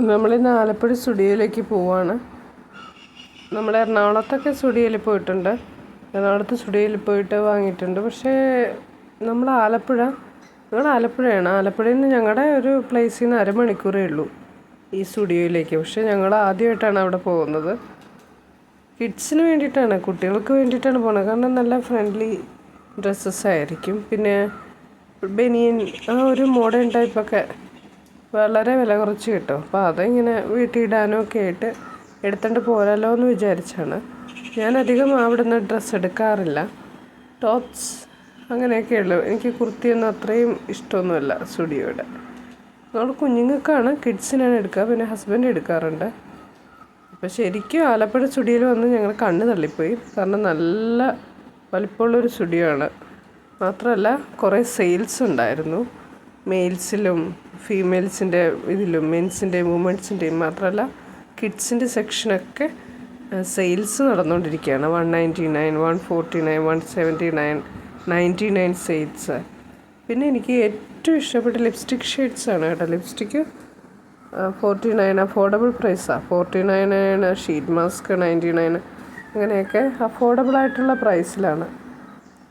നമ്മളിന്ന് ആലപ്പുഴ സ്റ്റുഡിയോയിലേക്ക് പോവാണ്. നമ്മൾ എറണാകുളത്തൊക്കെ സ്റ്റുഡിയോയിൽ പോയിട്ടുണ്ട്. എറണാകുളത്ത് സ്റ്റുഡിയോയിൽ പോയിട്ട് വാങ്ങിയിട്ടുണ്ട്. പക്ഷേ നമ്മൾ ആലപ്പുഴ ഞങ്ങൾ ആലപ്പുഴയാണ്. ആലപ്പുഴയിൽ നിന്ന് ഞങ്ങളുടെ ഒരു പ്ലേസിൽ നിന്ന് അരമണിക്കൂറേ ഉള്ളൂ ഈ സ്റ്റുഡിയോയിലേക്ക്. പക്ഷേ ഞങ്ങൾ ആദ്യമായിട്ടാണ് അവിടെ പോകുന്നത്. കിഡ്സിന് വേണ്ടിയിട്ടാണ് കുട്ടികൾക്ക് വേണ്ടിയിട്ടാണ് പോകുന്നത്. കാരണം നല്ല ഫ്രണ്ട്ലി ഡ്രസ്സസ് ആയിരിക്കും. പിന്നെ ബനിയൻ ആ ഒരു മോഡേൺ ടൈപ്പൊക്കെ വളരെ വില കുറച്ച് കിട്ടും. അപ്പോൾ അതിങ്ങനെ ഒക്കെ ആയിട്ട് എടുത്തുകൊണ്ട് പോരാലോ എന്ന് വിചാരിച്ചാണ്. ഞാൻ അധികം അവിടുന്ന് ഡ്രസ്സ് എടുക്കാറില്ല. ടോപ്സ് അങ്ങനെയൊക്കെ ഉള്ളു. എനിക്ക് കുർത്തിയൊന്നും അത്രയും ഇഷ്ടമൊന്നുമല്ല സ്റ്റുഡിയോയുടെ. നമ്മൾ കുഞ്ഞുങ്ങൾക്കാണ് കിഡ്സിനാണ് എടുക്കുക. പിന്നെ ഹസ്ബൻഡ് എടുക്കാറുണ്ട്. അപ്പോൾ ശരിക്കും ആലപ്പുഴ സ്റ്റുഡിയോയിൽ വന്ന് ഞങ്ങൾ കണ്ണ് തള്ളിപ്പോയി. കാരണം നല്ല വലിപ്പമുള്ളൊരു സ്റ്റുഡിയോ ആണ്. മാത്രമല്ല കുറേ സെയിൽസ് ഉണ്ടായിരുന്നു. മെയിൽസിലും ഫീമെയിൽസിന്റെ ഇതിലും മെൻസിന്റെയും വുമൻസിന്റെയും മാത്രമല്ല കിഡ്സിന്റെ സെക്ഷനൊക്കെ സെയിൽസ് നടന്നുകൊണ്ടിരിക്കുകയാണ് one ninety nine one forty nine one seventy nine ninety nine sales പിന്നെ എനിക്ക് ഏറ്റവും ഇഷ്ടപ്പെട്ട ലിപ്സ്റ്റിക് ഷെയ്ഡ്സാണ് കേട്ടോ. ലിപ്സ്റ്റിക്ക് ഫോർട്ടി നയൻ അഫോർഡബിൾ പ്രൈസാണ് forty nine sheet mask ninety nine അങ്ങനെയൊക്കെ അഫോർഡബിൾ ആയിട്ടുള്ള പ്രൈസിലാണ്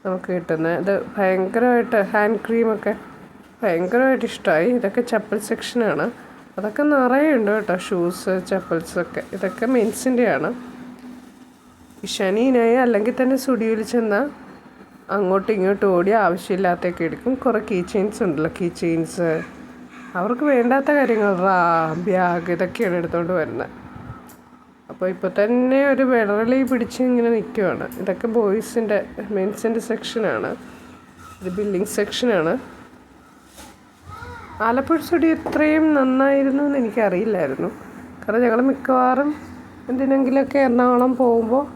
നമുക്ക് കിട്ടുന്നത്. ഇത് ഭയങ്കരമായിട്ട് ഹാൻഡ് ക്രീമൊക്കെ ഭയങ്കരമായിട്ട് ഇഷ്ടമായി ഇതൊക്കെ ചപ്പൽ സെക്ഷനാണ് അതൊക്കെ നിറയെ ഉണ്ട് കേട്ടോ ഷൂസ് ചപ്പൽസൊക്കെ ഇതൊക്കെ മെൻസിന്റെയാണ് ഈ ശനിയിനായി അല്ലെങ്കിൽ തന്നെ സ്റ്റുഡിയോയിൽ ചെന്നാൽ അങ്ങോട്ടും ഇങ്ങോട്ടും ഓടി ആവശ്യമില്ലാത്തൊക്കെ എടുക്കും. കുറേ കീ ചെയിൻസ് ഉണ്ടല്ലോ കീ ചെയിൻസ് അവർക്ക് വേണ്ടാത്ത കാര്യങ്ങൾ റാ ബാഗ് ഇതൊക്കെയാണ് എടുത്തുകൊണ്ട് വരുന്നത് അപ്പോൾ ഇപ്പോൾ തന്നെ ഒരു വിളറളി പിടിച്ച് ഇങ്ങനെ നിൽക്കുവാണ് ഇതൊക്കെ ബോയ്സിന്റെ മെൻസിന്റെ സെക്ഷനാണ് ഇത് ബില്ലിംഗ് സെക്ഷനാണ് ആലപ്പുഴ സ്റ്റുഡിയോ ഇത്രയും നന്നായിരുന്നു എന്ന് എനിക്കറിയില്ലായിരുന്നു. കാരണം ഞങ്ങൾ മിക്കവാറും എന്തിനെങ്കിലുമൊക്കെ എറണാകുളം പോകുമ്പോൾ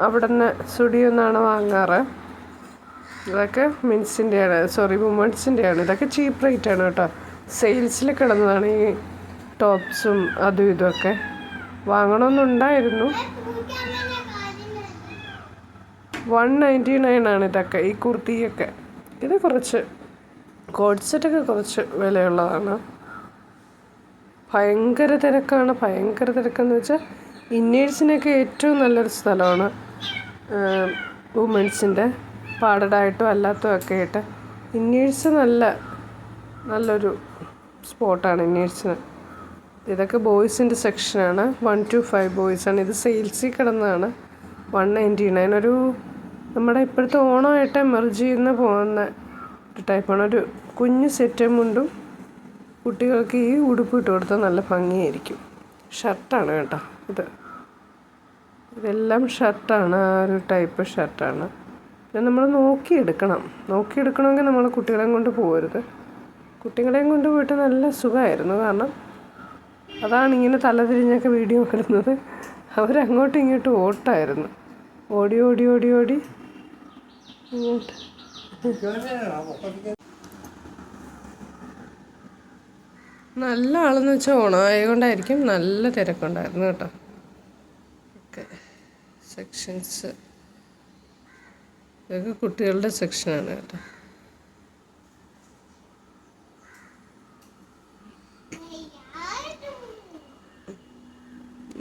അവിടെ നിന്ന് സ്റ്റുഡിയോ നിന്നാണ് വാങ്ങാറ്. ഇതൊക്കെ മിൻസിന്റെയാണ് സോറി വുമൺസിന്റെയാണ്. ഇതൊക്കെ ചീപ്പ് റേറ്റ് ആണ് കേട്ടോ. സെയിൽസിൽ കിടന്നതാണ് ഈ ടോപ്സും അതും ഇതൊക്കെ വാങ്ങണമെന്നുണ്ടായിരുന്നു. വൺ നയന്റി നയൻ ആണ് ഇതൊക്കെ ഈ കുർത്തിയൊക്കെ. ഇത് കുറച്ച് കോഡ് സെറ്റൊക്കെ കുറച്ച് വിലയുള്ളതാണ്. ഭയങ്കര തിരക്കാണ്. ഭയങ്കര തിരക്കെന്ന് വെച്ചാൽ ഇന്നേഴ്സിനൊക്കെ ഏറ്റവും നല്ലൊരു സ്ഥലമാണ് വുമൻസിന്റെ. പാടഡായിട്ടും അല്ലാത്തതും ഒക്കെ ആയിട്ട്. ഇന്നേഴ്സ് നല്ല നല്ലൊരു സ്പോട്ടാണ് ഇന്നേഴ്സിന്. ഇതൊക്കെ ബോയ്സിന്റെ സെക്ഷനാണ്. വൺ ടു ഫൈവ് ബോയ്സാണ്. ഇത് സെയിൽസിൽ കിടന്നതാണ്. One ninety nine. ഒരു നമ്മുടെ ഇപ്പോഴത്തെ ഓണമായിട്ട് മെർജ് ചെയ്യുന്ന പോകുന്ന ടൈപ്പാണ് ഒരു കുഞ്ഞു സെറ്റ് മുണ്ടും കുട്ടികൾക്ക് ഈ ഉടുപ്പ് ഇട്ട് കൊടുത്താൽ നല്ല ഭംഗിയായിരിക്കും. ഷർട്ടാണ് കേട്ടോ ഇത്. ഇതെല്ലാം ഷർട്ടാണ് ആ ഒരു ടൈപ്പ് ഷർട്ടാണ് പിന്നെ നമ്മൾ നോക്കിയെടുക്കണം. നോക്കിയെടുക്കണമെങ്കിൽ നമ്മൾ കുട്ടികളെയും കൊണ്ട് പോകരുത്. കുട്ടികളെയും കൊണ്ട് പോയിട്ട് നല്ല സുഖമായിരുന്നു. കാരണം അതാണ് ഇങ്ങനെ തലതിരിഞ്ഞൊക്കെ വീഡിയോ ഇടുന്നത് അവരങ്ങോട്ടും ഇങ്ങോട്ടും ഓട്ടായിരുന്നു. ഓടി ഓടി ഓടി ഓടി. നല്ല ആളെന്ന് വെച്ചാൽ ഓണമായതുകൊണ്ടായിരിക്കും നല്ല തിരക്കുണ്ടായിരുന്നു കേട്ടോ. ഓക്കെ സെക്ഷൻസ് ഇതൊക്കെ കുട്ടികളുടെ സെക്ഷനാണ് കേട്ടോ.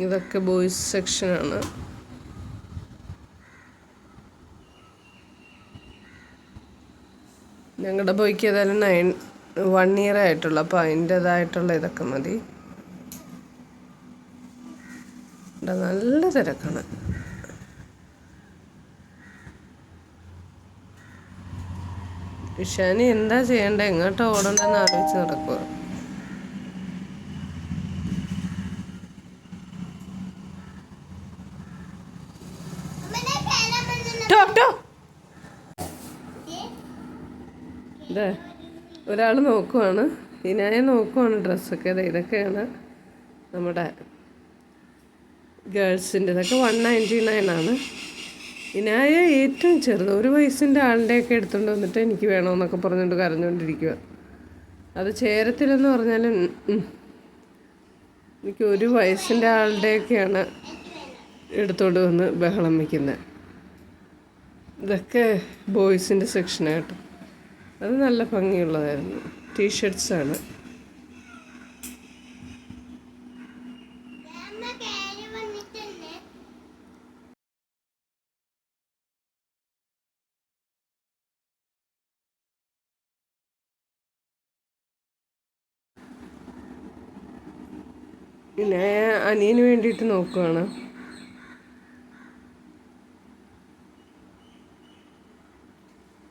ഇതൊക്കെ ബോയ്സ് സെക്ഷനാണ് ഞങ്ങളുടെ ബോയ്ക്ക് ഏതായാലും നയൻ വൺ ഇയർ ആയിട്ടുള്ളൂ. അപ്പോൾ അതിന്റെതായിട്ടുള്ള ഇതൊക്കെ മതി. നല്ല തിരക്കാണ്. ഇഷാനി എന്താ ചെയ്യണ്ടേ? എങ്ങോട്ടാ ഓടണ്ടെന്ന് ആലോചിച്ച് നടക്കുക ഒരാൾ നോക്കുവാണ്. ഇനായ നോക്കുവാണ് ഡ്രസ്സൊക്കെ. അതെ ഇതൊക്കെയാണ് നമ്മുടെ ഗേൾസിന്റെ ഇതൊക്കെ വൺ നയന്റി നയൻ ആണ്. ഇനായ ഏറ്റവും ചെറുത്. ഒരു വയസ്സിന്റെ ആളുടെയൊക്കെ എടുത്തുകൊണ്ട് വന്നിട്ട് എനിക്ക് വേണമെന്നൊക്കെ പറഞ്ഞുകൊണ്ട് കരഞ്ഞുകൊണ്ടിരിക്കുക അത് ചേരത്തില്ലെന്ന് പറഞ്ഞാലും. എനിക്ക് ഒരു വയസ്സിന്റെ ആളുടെയൊക്കെയാണ് എടുത്തുകൊണ്ട് വന്ന് ബഹളം വയ്ക്കുന്നത് ഇതൊക്കെ ബോയ്സിന്റെ സെക്ഷനായിട്ട് അത് നല്ല ഭംഗിയുള്ളതായിരുന്നു. ടീഷർട്ട്സാണ് പിന്നെ അനിയന് വേണ്ടിയിട്ട് നോക്കുകയാണ്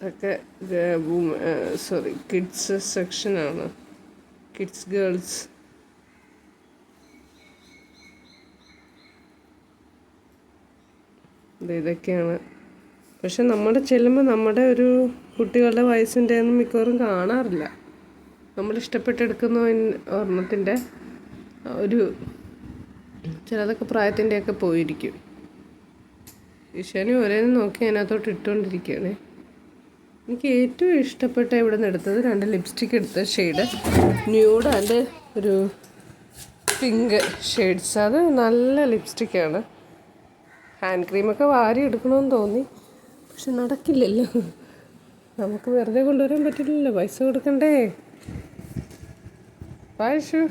ഇതൊക്കെ സോറി കിഡ്സ് സെക്ഷനാണ് കിഡ്സ് ഗേൾസ്. ഇതൊക്കെയാണ്. പക്ഷെ നമ്മുടെ ചെല്ലുമ്പോൾ നമ്മുടെ ഒരു കുട്ടികളുടെ വയസ്സിന്റെ ഒന്നും മിക്കവാറും കാണാറില്ല. നമ്മൾ ഇഷ്ടപ്പെട്ടെടുക്കുന്ന ഒരെണ്ണത്തിന്റെ ഒരു ചിലതൊക്കെ പ്രായത്തിന്റെയൊക്കെ പോയിരിക്കും. ഈശാനി ഒരേ നോക്കി അതിനകത്തോട്ട് ഇട്ടുകൊണ്ടിരിക്കുകയാണ്. എനിക്ക് ഏറ്റവും ഇഷ്ടപ്പെട്ട ഇവിടെ നിന്ന് എടുത്തത് രണ്ട് ലിപ്സ്റ്റിക് എടുത്ത ഷെയ്ഡ് ന്യൂഡ് ആൻഡ് ഒരു പിങ്ക് ഷെയ്ഡ്സ് അത് നല്ല ലിപ്സ്റ്റിക്കാണ് ഹാൻഡ് ക്രീമൊക്കെ വാരി എടുക്കണമെന്ന് തോന്നി. പക്ഷെ നടക്കില്ലല്ലോ. നമുക്ക് വെറുതെ കൊണ്ടുവരാൻ പറ്റില്ലല്ലോ. പൈസ കൊടുക്കണ്ടേ? പായഷു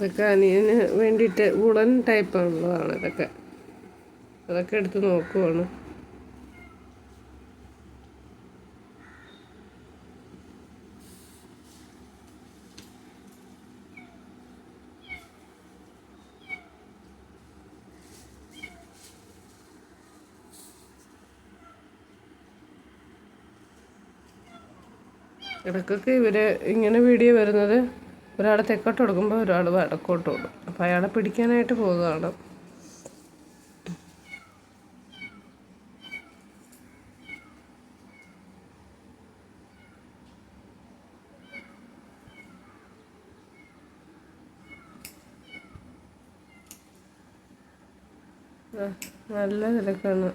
ഇതൊക്കെ അനിയന് വേണ്ടിയിട്ട് വുളൻ ടൈപ്പ് ഉള്ളതാണ് ഇതൊക്കെ. അതൊക്കെ എടുത്ത് നോക്കുവാണ്. ഇടയ്ക്കൊക്കെ ഇവർ ഇങ്ങനെ വീഡിയോ വരുന്നത് ഒരാൾ തെക്കോട്ട് കൊടുക്കുമ്പോൾ ഒരാൾ വടക്കോട്ട് കൊടുക്കും. അപ്പോൾ അയാളെ പിടിക്കാനായിട്ട് പോകുകയാണ് നല്ല തിരക്കാണ്.